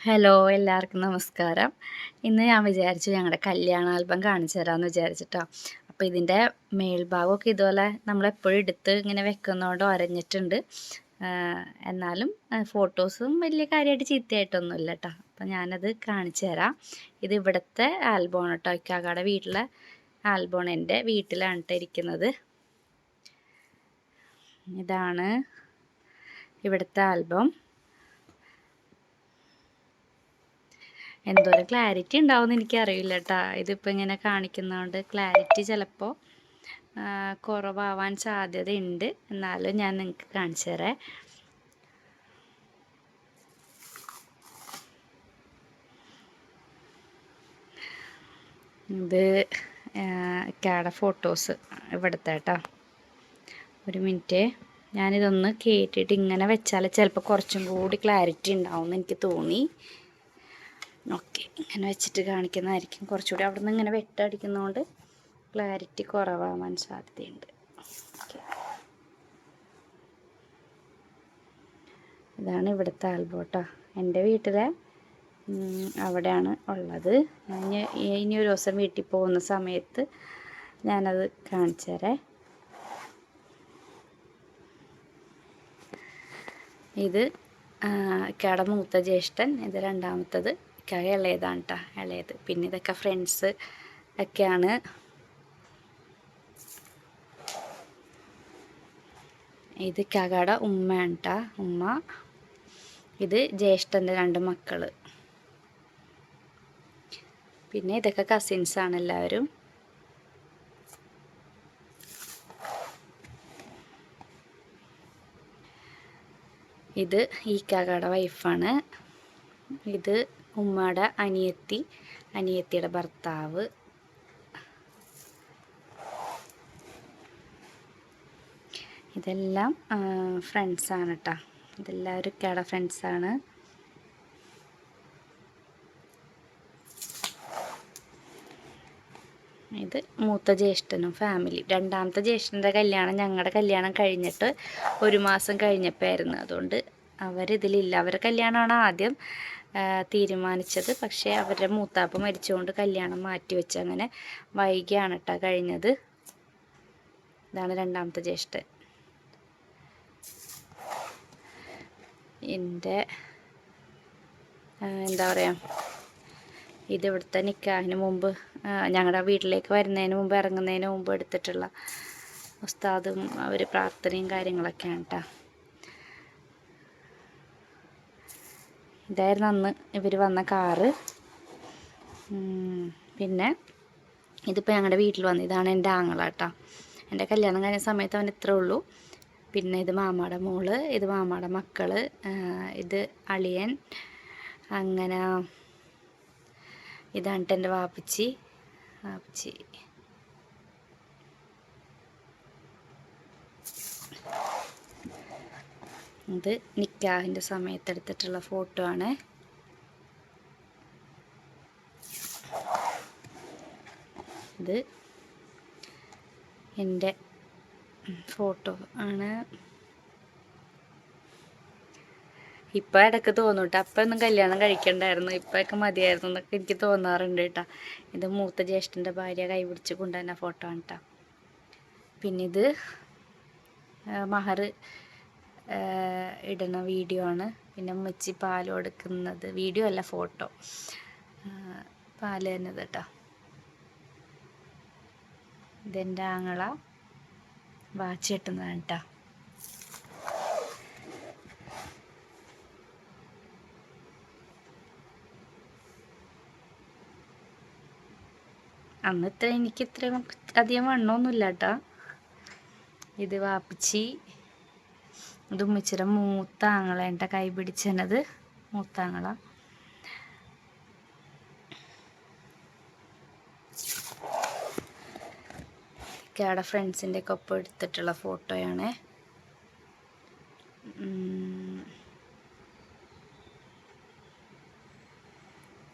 Hello എല്ലാവർക്കും നമസ്കാരം. ഇന്ന് ഞാൻ വിചാരിച്ചു ഞങ്ങളുടെ കല്യാണ ആൽബം കാണിച്ചു തരാമെന്ന് വിചാരിച്ചിട്ടോ. അപ്പോൾ ഇതിന്റെ മേൽഭാഗമൊക്കെ ഇതുപോലെ നമ്മളെപ്പോഴും എടുത്ത് ഇങ്ങനെ വെക്കുന്നതുകൊണ്ട് ഒരഞ്ഞിട്ടുണ്ട്. എന്നാലും ഫോട്ടോസും വലിയ കാര്യമായിട്ട് ചീത്തയായിട്ടൊന്നുമില്ല കേട്ടോ അപ്പോൾ ഞാനത് കാണിച്ചു തരാം. ഇത് ഇവിടുത്തെ ആൽബമാണ് കേട്ടോ ഇക്കാക്കയുടെ വീട്ടിലെ ആൽബമാണ് എന്റെ വീട്ടിലാണ് കേട്ടോ ഇരിക്കുന്നത്. ഇതാണ് ഇവിടുത്തെ ആൽബം. എന്തോരം ക്ലാരിറ്റി ഉണ്ടാവുമെന്ന് എനിക്കറിയില്ല കേട്ടോ ഇതിപ്പോൾ ഇങ്ങനെ കാണിക്കുന്നതുകൊണ്ട് ക്ലാരിറ്റി ചിലപ്പോൾ കുറവാവാൻ സാധ്യതയുണ്ട്. എന്നാലും ഞാൻ നിങ്ങൾക്ക് കാണിച്ചു തരാം. ഇത് ഇക്കയുടെ ഫോട്ടോസ് ഇവിടുത്തെ കേട്ടോ ഒരു മിനിറ്റ്. ഞാനിതൊന്ന് കേട്ടിട്ട് ഇങ്ങനെ വെച്ചാൽ ചിലപ്പോൾ കുറച്ചും കൂടി ക്ലാരിറ്റി ഉണ്ടാവും എന്ന് എനിക്ക് തോന്നി. ഓക്കെ ഇങ്ങനെ വെച്ചിട്ട് കാണിക്കുന്നതായിരിക്കും. കുറച്ചുകൂടി അവിടെ നിന്ന് ഇങ്ങനെ വെട്ടടിക്കുന്നതുകൊണ്ട് ക്ലാരിറ്റി കുറവാവാൻ സാധ്യതയുണ്ട്. ഇതാണ് ഇവിടുത്തെ ആൽബോട്ടോ. എന്റെ വീട്ടിലെ അവിടെയാണ് ഉള്ളത്. ഞാൻ ഇനി ഒരു ദിവസം വീട്ടിൽ പോകുന്ന സമയത്ത് ഞാനത് കാണിച്ചു തരാം ഇത് കട മൂത്ത ജ്യേഷ്ഠൻ ഇത് രണ്ടാമത്തത്. ഇക്കായ ഇളയതാണ് കേട്ടോ ഇളയത്. പിന്നെ ഇതൊക്കെ ഫ്രണ്ട്സ് ഒക്കെയാണ്. ഇത് കകട ഉമ്മയാണ് കേട്ടോ ഉമ്മ. ഇത് ജ്യേഷ്ഠന്റെ രണ്ട് മക്കൾ പിന്നെ ഇതൊക്കെ കസിൻസ് ആണ് എല്ലാവരും. ഇത് ഈ കാക്കയുടെ വൈഫാണ് ഇത് ഉമ്മയുടെ അനിയത്തി അനിയത്തിയുടെ ഭർത്താവ്. ഇതെല്ലാം ഫ്രണ്ട്സാണ് കേട്ടോ ഇതെല്ലാവരും കേട ഫ്രണ്ട്സാണ്. ഇത് മൂത്ത ജ്യേഷ്ഠനും ഫാമിലി. രണ്ടാമത്തെ ജ്യേഷ്ഠന്റെ കല്യാണം ഞങ്ങളുടെ കല്യാണം കഴിഞ്ഞിട്ട് ഒരു മാസം കഴിഞ്ഞപ്പോഴായിരുന്നു അതുകൊണ്ട് അവരിതിലില്ല. അവരുടെ കല്യാണമാണ് ആദ്യം തീരുമാനിച്ചത്. പക്ഷേ അവരുടെ മൂത്താപ്പ് മരിച്ചുകൊണ്ട് കല്യാണം മാറ്റിവെച്ച് അങ്ങനെ വൈകിയാണ് കേട്ടോ കഴിഞ്ഞത്. ഇതാണ് രണ്ടാമത്തെ ജ്യേഷ്ഠൻ. എന്റെ എന്താ പറയുക ഇതിവിടുത്തെ നിൽക്കാതിന് മുമ്പ് ഞങ്ങളുടെ വീട്ടിലേക്ക് വരുന്നതിന് മുമ്പ് ഇറങ്ങുന്നതിന് മുമ്പ് എടുത്തിട്ടുള്ള ഉസ്താദും അവർ പ്രാർത്ഥനയും കാര്യങ്ങളൊക്കെയാണ് കേട്ടോ ഇതായിരുന്നു അന്ന് ഇവർ വന്ന കാറ്. പിന്നെ ഇതിപ്പോൾ ഞങ്ങളുടെ വീട്ടിൽ വന്നു ഇതാണ് എന്റെ ആങ്ങളാട്ടാ. എന്റെ കല്യാണം കഴിഞ്ഞ സമയത്ത് അവൻ ഇത്രേ ഉള്ളൂ. പിന്നെ ഇത് മാമാടെ മോൾ ഇത് മാമാടെ മക്കൾ ഇത് അളിയൻ അങ്ങനെ ഇതാണ് എന്റെ വാപ്പച്ചി. വാപ്പച്ചി. ഇത് നിക്കാഹിന്റെ സമയത്ത് എടുത്തിട്ടുള്ള ഫോട്ടോ ആണ്. ഇത് എന്റെ ഫോട്ടോ ആണ്. ഇപ്പം ഇടയ്ക്ക് തോന്നും കേട്ടോ അപ്പം ഒന്നും കല്യാണം കഴിക്കണ്ടായിരുന്നു. ഇപ്പൊക്കെ മതിയായിരുന്നു എന്നൊക്കെ എനിക്ക് തോന്നാറുണ്ട് കേട്ടോ. ഇത് മൂത്ത ജ്യേഷ്ഠന്റെ ഭാര്യ കൈപിടിച്ച് കൊണ്ടുവന്ന ഫോട്ടോ ആണ് കേട്ടോ പിന്നെ ഇത് മഹർ ഇടുന്ന വീഡിയോ ആണ്. പിന്നെ ഉമ്മച്ചി പാൽ കൊടുക്കുന്നത്. വീഡിയോ അല്ല ഫോട്ടോ. പാൽ തന്നെ കേട്ടോ. ഇതെന്റെ ആങ്ങള വാച്ച് കെട്ടുന്നതാണ് കേട്ടോ. അന്ന് ഇത്ര എനിക്ക് ഇത്രയും അധികം വണ്ണമൊന്നുമില്ല കേട്ടോ. ഇത് വാപ്പിച്ചി ഇത് ഉമ്മച്ചിയുടെ മൂത്താങ്ങള എന്റെ കൈ പിടിച്ചത് മൂത്ത ആങ്ങള അവിടെ ഫ്രണ്ട്സിന്റെ ഒക്കെ ഒപ്പം എടുത്തിട്ടുള്ള ഫോട്ടോയാണ്.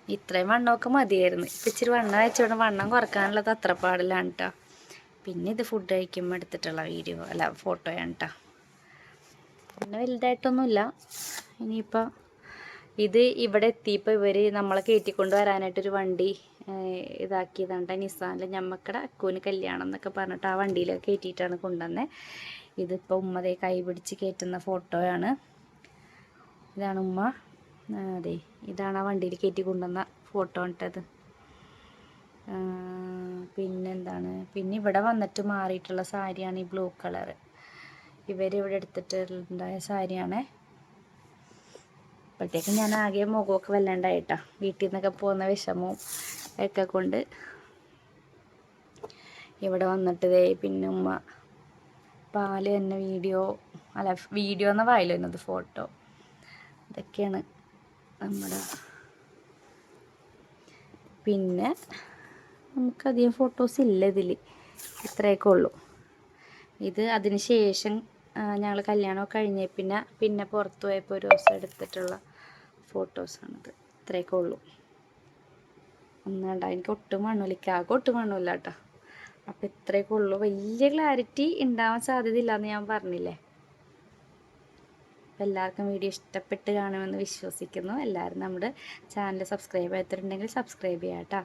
ഇത്രയും വണ്ണമൊക്കെ മതിയായിരുന്നു. ഇപ്പം ഇച്ചിരി വണ്ണം വെച്ചോണ്ട് വണ്ണം കുറക്കാനുള്ളത് അത്ര പാടില്ലാണ് കേട്ടോ പിന്നെ ഇത് ഫുഡ് കഴിക്കുമ്പോൾ എടുത്തിട്ടുള്ള വീഡിയോ അല്ല ഫോട്ടോയാണ് കേട്ടോ പിന്നെ വലുതായിട്ടൊന്നുമില്ല. ഇനിയിപ്പോൾ ഇത് ഇവിടെ എത്തിയപ്പോൾ ഇവർ നമ്മളെ കയറ്റിക്കൊണ്ട് വരാനായിട്ടൊരു വണ്ടി ഇതാക്കിയതാണ് നിസാനിൽ ഞമ്മക്കടെ അക്കൂന് കല്യാണം എന്നൊക്കെ പറഞ്ഞിട്ട് ആ വണ്ടിയിലൊക്കെ കയറ്റിയിട്ടാണ് കൊണ്ടുവന്നത് ഇതിപ്പോൾ ഉമ്മതേ കൈ പിടിച്ച് കയറ്റുന്ന ഫോട്ടോയാണ്. ഇതാണ് ഉമ്മ. അതെ ഇതാണ് ആ വണ്ടിയിൽ കയറ്റി കൊണ്ടുവന്ന ഫോട്ടോ ഇട്ടത് പിന്നെന്താണ്? പിന്നെ ഇവിടെ വന്നിട്ട് മാറിയിട്ടുള്ള സാരിയാണ് ഈ ബ്ലൂ കളറ്. ഇവരിവിടെ എടുത്തിട്ടുണ്ടായ സാരിയാണ്. അപ്പോഴത്തേക്കും ഞാൻ ആകെ മുഖമൊക്കെ വല്ലാണ്ടായിട്ടാ. വീട്ടിൽ നിന്നൊക്കെ പോകുന്ന വിഷമവും ഒക്കെ കൊണ്ട് ഇവിടെ വന്നിട്ട് ദേ പിന്നെ ഉമ്മ പാൽ തന്നെ വീഡിയോ അല്ല വീഡിയോ എന്ന വായില്ലോ എന്നത് ഫോട്ടോ. ഇതൊക്കെയാണ് നമ്മുടെ പിന്നെ നമുക്കധികം ഫോട്ടോസ് ഇല്ല ഇതിൽ ഇത്രയൊക്കെ ഉള്ളൂ. ഇത് അതിന് ശേഷം ഞങ്ങൾ കല്യാണമൊക്കെ കഴിഞ്ഞ. പിന്നെ പിന്നെ പുറത്ത് പോയപ്പോൾ ഒരു ദിവസം എടുത്തിട്ടുള്ള ഫോട്ടോസാണിത് ഇത്രയൊക്കെ ഉള്ളൂ. ഒന്നണ്ട എനിക്ക് ഒട്ടും മണ്ണൂലിക്ക ആകെ ഒട്ടും മണ്ണൂല്ല കേട്ടോ. അപ്പം ഇത്രയൊക്കെ ഉള്ളൂ. വലിയ ക്ലാരിറ്റി ഉണ്ടാവാൻ സാധ്യതയില്ല എന്ന് ഞാൻ പറഞ്ഞില്ലേ? അപ്പം എല്ലാവർക്കും വീഡിയോ ഇഷ്ടപ്പെട്ട് കാണുമെന്ന് വിശ്വസിക്കുന്നു. എല്ലാവരും നമ്മുടെ ചാനൽ സബ്സ്ക്രൈബ് ചെയ്തിട്ടുണ്ടെങ്കിൽ സബ്സ്ക്രൈബ് ചെയ്യാം കേട്ടോ.